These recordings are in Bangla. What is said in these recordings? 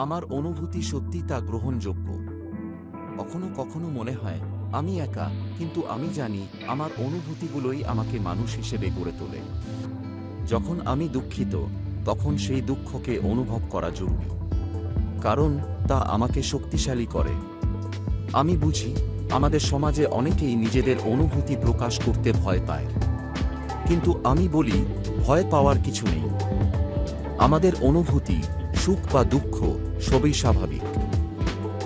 আমার অনুভূতি সত্যি তা গ্রহণযোগ্য। কখনো কখনো মনে হয়, আমি একা, কিন্তু আমি জানি, আমার অনুভূতিগুলোই আমাকে মানুষ হিসেবে গড়ে তোলে। যখন আমি দুঃখিত, তখন সেই দুঃখকে অনুভব করা জরুরি। কারণ, তা আমাকে শক্তিশালী করে। আমি বুঝি, আমাদের সমাজে অনেকেই নিজেদের অনুভূতি প্রকাশ করতে ভয় পায়। কিন্তু আমি বলি, ভয় পাওয়ার কিছু নেই। আমাদের অনুভূতি সুখ বা দুঃখ সবই স্বাভাবিক।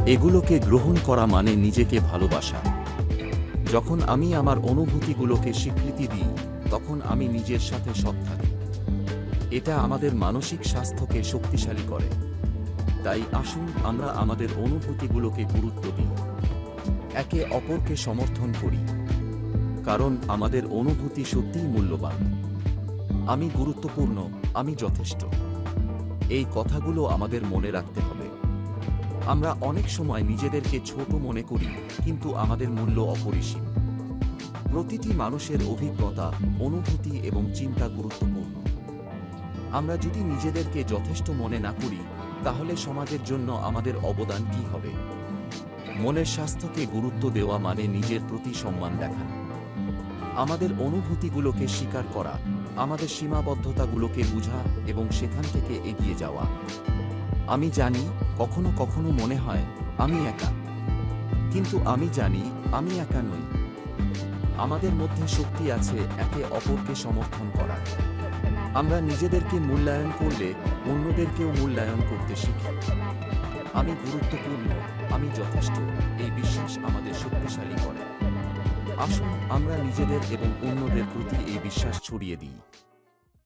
এগুলোকে গ্রহণ করা মানে নিজেকে ভালোবাসা। যখন আমি আমার অনুভূতিগুলোকে স্বীকৃতি দিই, তখন আমি নিজের সাথে সৎ থাকি। এটা আমাদের মানসিক স্বাস্থ্যকে শক্তিশালী করে। তাই আসুন আমরা আমাদের অনুভূতিগুলোকে গুরুত্ব দিই। একে অপরকে সমর্থন করি। কারণ আমাদের অনুভূতি সত্যিই মূল্যবান। আমি গুরুত্বপূর্ণ, আমি যথেষ্ট। এই কথাগুলো আমাদের মনে রাখতে হবে। আমরা অনেক সময় নিজেদেরকে ছোট মনে করি, কিন্তু আমাদের মূল্য অপরিসীম। প্রতিটি মানুষের অভিজ্ঞতা, অনুভূতি এবং চিন্তা গুরুত্বপূর্ণ। আমরা যদি নিজেদেরকে যথেষ্ট মনে না করি, তাহলে সমাজের জন্য আমাদের অবদান কি হবে? মনের স্বাস্থ্যকে গুরুত্ব দেওয়া মানে নিজের প্রতি সম্মান দেখানো। আমাদের অনুভূতিগুলোকে স্বীকার করা, আমাদের সীমাবদ্ধতাগুলোকে বোঝা এবং সেখান থেকে এগিয়ে যাওয়া। আমি জানি, কখনো কখনো মনে হয়, আমি একা। কিন্তু আমি জানি, আমি একা নই। আমাদের মধ্যে শক্তি আছে একে অপরকে সমর্থন করার। আমরা নিজেদেরকে মূল্যায়ন করলে অন্যদেরকেও মূল্যায়ন করতে শিখি। আমি গুরুত্বপূর্ণ, আমি যথেষ্ট, এই বিশ্বাস আমাদের শক্তিশালী করে। আসুন আমরা নিজেদের এবং অন্যদের প্রতি এই বিশ্বাস ছড়িয়ে দিই।